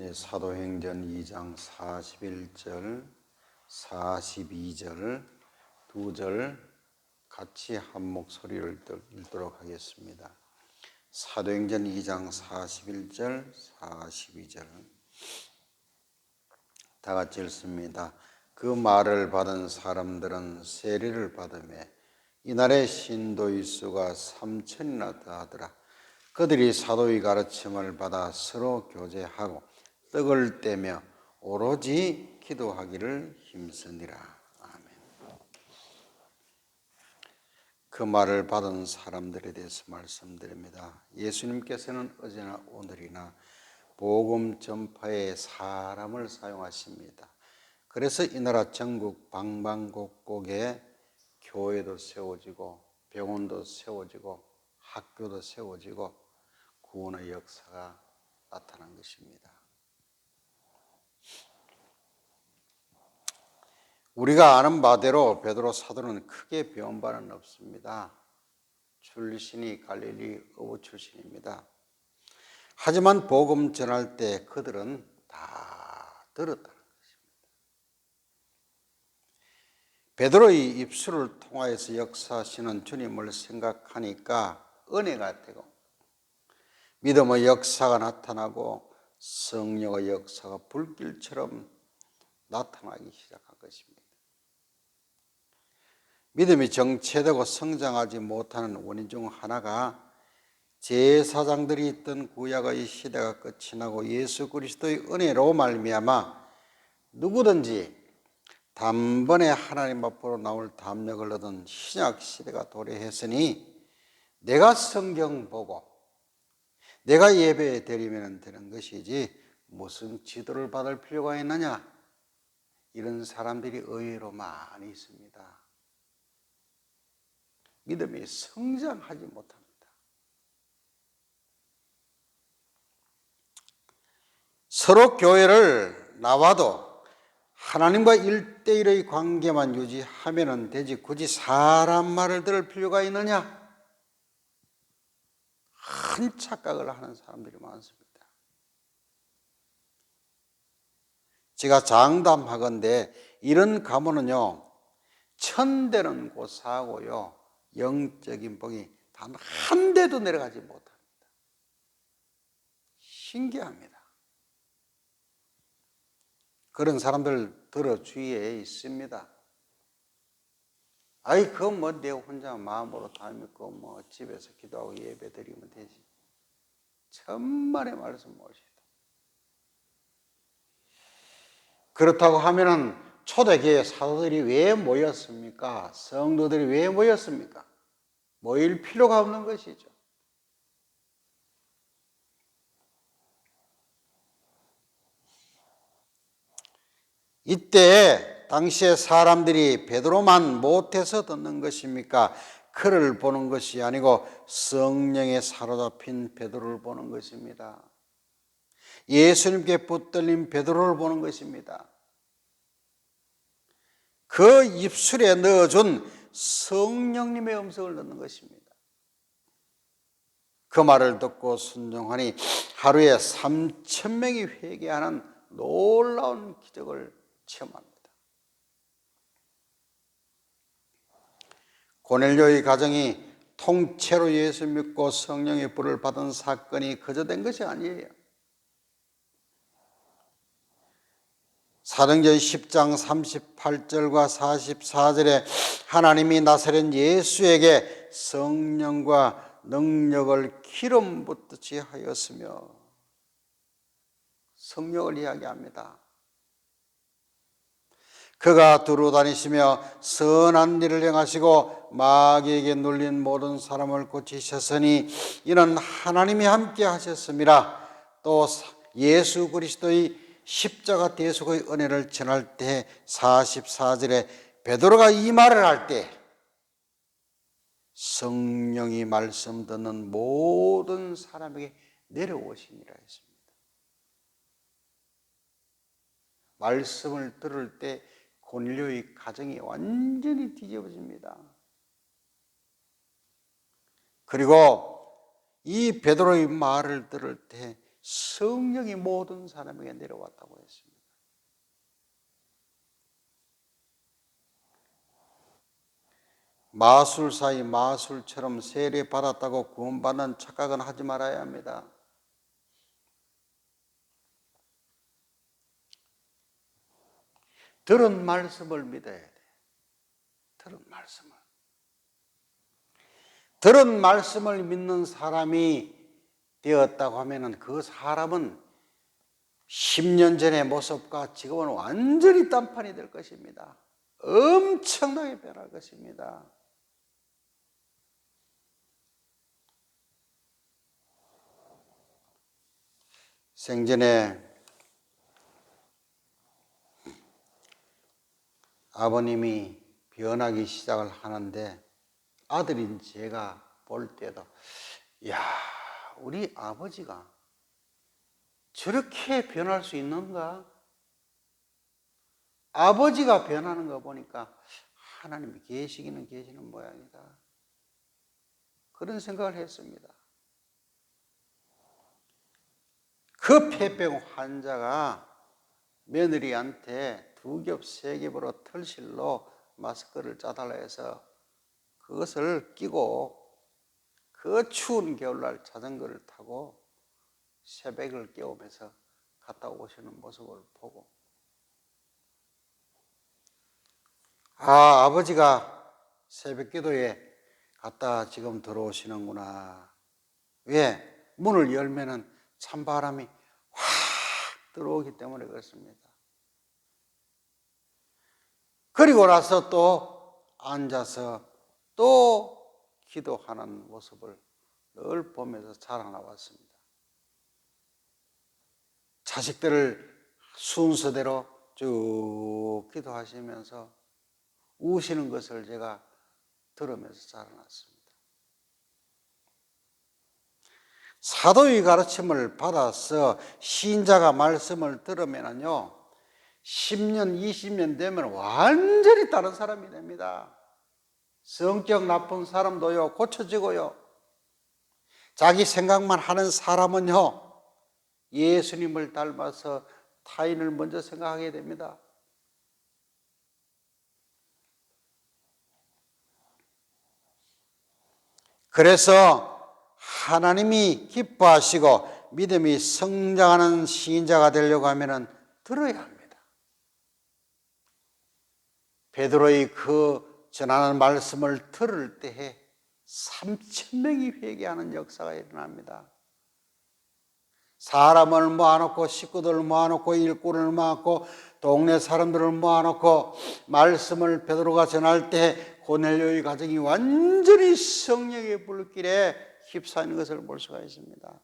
네, 사도행전 2장 41절, 42절 두 절 같이 한 목소리를 읽도록 하겠습니다. 사도행전 2장 41절, 42절 다 같이 읽습니다. 그 말을 받은 사람들은 세례를 받음에 이날의 신도의 수가 3천이나 더하더라. 그들이 사도의 가르침을 받아 서로 교제하고 떡을 떼며 오로지 기도하기를 힘쓰니라. 아멘. 그 말을 받은 사람들에 대해서 말씀드립니다. 예수님께서는 어제나 오늘이나 복음 전파에 사람을 사용하십니다. 그래서 이 나라 전국 방방곡곡에 교회도 세워지고 병원도 세워지고 학교도 세워지고 구원의 역사가 나타난 것입니다. 우리가 아는 바대로 베드로 사도는 크게 배운 바는 없습니다. 출신이 갈릴리 어부 출신입니다. 하지만 복음 전할 때 그들은 다 들었다는 것입니다. 베드로의 입술을 통하여서 역사하시는 주님을 생각하니까 은혜가 되고 믿음의 역사가 나타나고 성령의 역사가 불길처럼 나타나기 시작한 것입니다. 믿음이 정체되고 성장하지 못하는 원인 중 하나가 제사장들이 있던 구약의 시대가 끝이 나고 예수 그리스도의 은혜로 말미암아 누구든지 단번에 하나님 앞으로 나올 담력을 얻은 신약 시대가 도래했으니 내가 성경 보고 내가 예배 드리면 되는 것이지 무슨 지도를 받을 필요가 있느냐 이런 사람들이 의외로 많이 있습니다. 믿음이 성장하지 못합니다. 서로 교회를 나와도 하나님과 일대일의 관계만 유지하면 되지 굳이 사람 말을 들을 필요가 있느냐? 큰 착각을 하는 사람들이 많습니다. 제가 장담하건대 이런 가문은요, 천대는 고사하고요, 영적인 복이 단 한 대도 내려가지 못합니다. 신기합니다. 그런 사람들 들어 주위에 있습니다. 아이, 그건 뭐, 내 혼자 마음으로 다 믿고, 뭐, 집에서 기도하고 예배 드리면 되지. 천만의 말씀 모시다. 그렇다고 하면은, 초대교회 사도들이 왜 모였습니까? 성도들이 왜 모였습니까? 모일 필요가 없는 것이죠. 이때 당시에 사람들이 베드로만 못해서 듣는 것입니까? 그를 보는 것이 아니고 성령에 사로잡힌 베드로를 보는 것입니다. 예수님께 붙들린 베드로를 보는 것입니다. 그 입술에 넣어준 성령님의 음성을 듣는 것입니다. 그 말을 듣고 순종하니 하루에 3천 명이 회개하는 놀라운 기적을 체험합니다. 고넬료의 가정이 통째로 예수 믿고 성령의 불을 받은 사건이 그저 된 것이 아니에요. 사도행전 10장 38절과 44절에 하나님이 나사렛 예수에게 성령과 능력을 기름 붓듯이 하였으며 성령을 이야기합니다. 그가 두루 다니시며 선한 일을 행하시고 마귀에게 눌린 모든 사람을 고치셨으니 이는 하나님이 함께 하셨습니다. 또 예수 그리스도의 십자가 대속의 은혜를 전할 때 44절에 베드로가 이 말을 할 때 성령이 말씀 듣는 모든 사람에게 내려오시니라 했습니다. 말씀을 들을 때 고넬료의 가정이 완전히 뒤집어집니다. 그리고 이 베드로의 말을 들을 때 성령이 모든 사람에게 내려왔다고 했습니다. 마술사의 마술처럼 세례 받았다고 구원받는 착각은 하지 말아야 합니다. 들은 말씀을 믿어야 돼. 들은 말씀을. 들은 말씀을 믿는 사람이 되었다고 하면은 그 사람은 10년 전의 모습과 지금은 완전히 딴판이 될 것입니다. 엄청나게 변할 것입니다. 생전에 아버님이 변하기 시작을 하는데 아들인 제가 볼 때도 야 우리 아버지가 저렇게 변할 수 있는가? 아버지가 변하는 거 보니까 하나님이 계시기는 계시는 모양이다. 그런 생각을 했습니다. 그 폐병 환자가 며느리한테 두 겹, 세 겹으로 털실로 마스크를 짜달라 해서 그것을 끼고 그 추운 겨울날 자전거를 타고 새벽을 깨우면서 갔다 오시는 모습을 보고 아, 아버지가 새벽 기도에 갔다 지금 들어오시는구나. 왜? 문을 열면은 찬바람이 확 들어오기 때문에 그렇습니다. 그리고 나서 또 앉아서 또 기도하는 모습을 늘 보면서 자라나왔습니다. 자식들을 순서대로 쭉 기도하시면서 우시는 것을 제가 들으면서 자라났습니다. 사도의 가르침을 받아서 신자가 말씀을 들으면요, 10년, 20년 되면 완전히 다른 사람이 됩니다. 성격 나쁜 사람도요, 고쳐지고요. 자기 생각만 하는 사람은요, 예수님을 닮아서 타인을 먼저 생각하게 됩니다. 그래서 하나님이 기뻐하시고 믿음이 성장하는 신자가 되려고 하면은 들어야 합니다. 베드로의 그 전하는 말씀을 들을 때에 3천 명이 회개하는 역사가 일어납니다. 사람을 모아놓고 식구들을 모아놓고 일꾼을 모아놓고 동네 사람들을 모아놓고 말씀을 베드로가 전할 때 고넬료의 가정이 완전히 성령의 불길에 휩싸이는 것을 볼 수가 있습니다.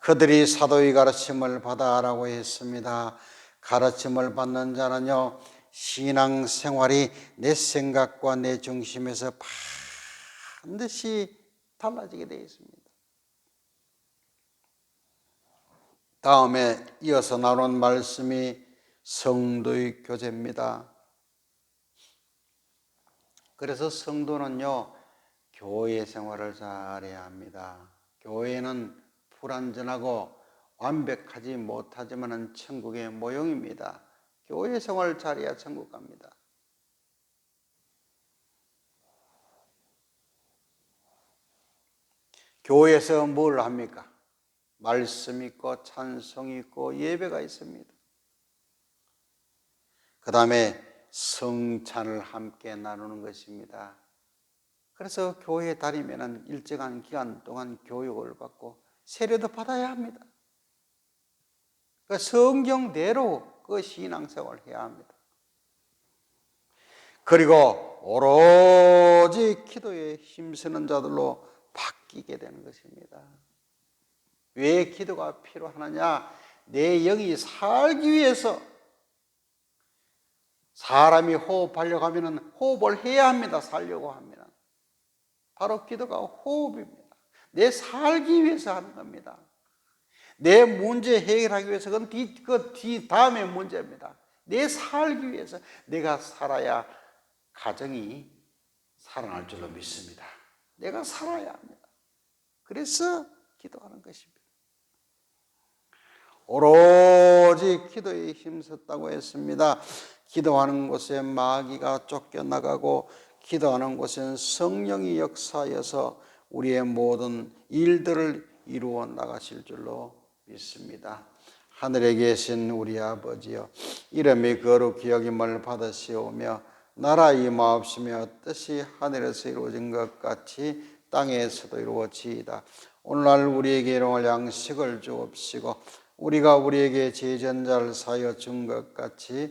그들이 사도의 가르침을 받아라고 했습니다. 가르침을 받는 자는요, 신앙 생활이 내 생각과 내 중심에서 반드시 달라지게 되어 있습니다. 다음에 이어서 나온 말씀이 성도의 교제입니다. 그래서 성도는요, 교회 생활을 잘해야 합니다. 교회는 불완전하고 완벽하지 못하지만 천국의 모형입니다. 교회 생활을 잘해야 천국 갑니다. 교회에서 뭘 합니까? 말씀 있고 찬송 있고 예배가 있습니다. 그 다음에 성찬을 함께 나누는 것입니다. 그래서 교회에 다니면 일정한 기간 동안 교육을 받고 세례도 받아야 합니다. 그 성경대로 그 신앙생활을 해야 합니다. 그리고 오로지 기도에 힘쓰는 자들로 바뀌게 되는 것입니다. 왜 기도가 필요하느냐? 내 영이 살기 위해서 사람이 호흡하려고 하면 호흡을 해야 합니다. 살려고 하면. 바로 기도가 호흡입니다. 내 살기 위해서 하는 겁니다. 내 문제 해결하기 위해서 그건 뒤, 그 뒤, 다음의 문제입니다. 내 살기 위해서 내가 살아야 가정이 살아날 줄로 믿습니다. 내가 살아야 합니다. 그래서 기도하는 것입니다. 오로지 기도에 힘썼다고 했습니다. 기도하는 곳에 마귀가 쫓겨나가고 기도하는 곳엔 성령이 역사하여서 우리의 모든 일들을 이루어 나가실 줄로 믿습니다. 하늘에 계신 우리 아버지여 이름이 거룩히 여김을 받으시오며 나라 임하옵시며 뜻이 하늘에서 이루어진 것 같이 땅에서도 이루어지이다. 오늘날 우리에게 일용할 양식을 주옵시고 우리가 우리에게 제전자를 사여 준 것 같이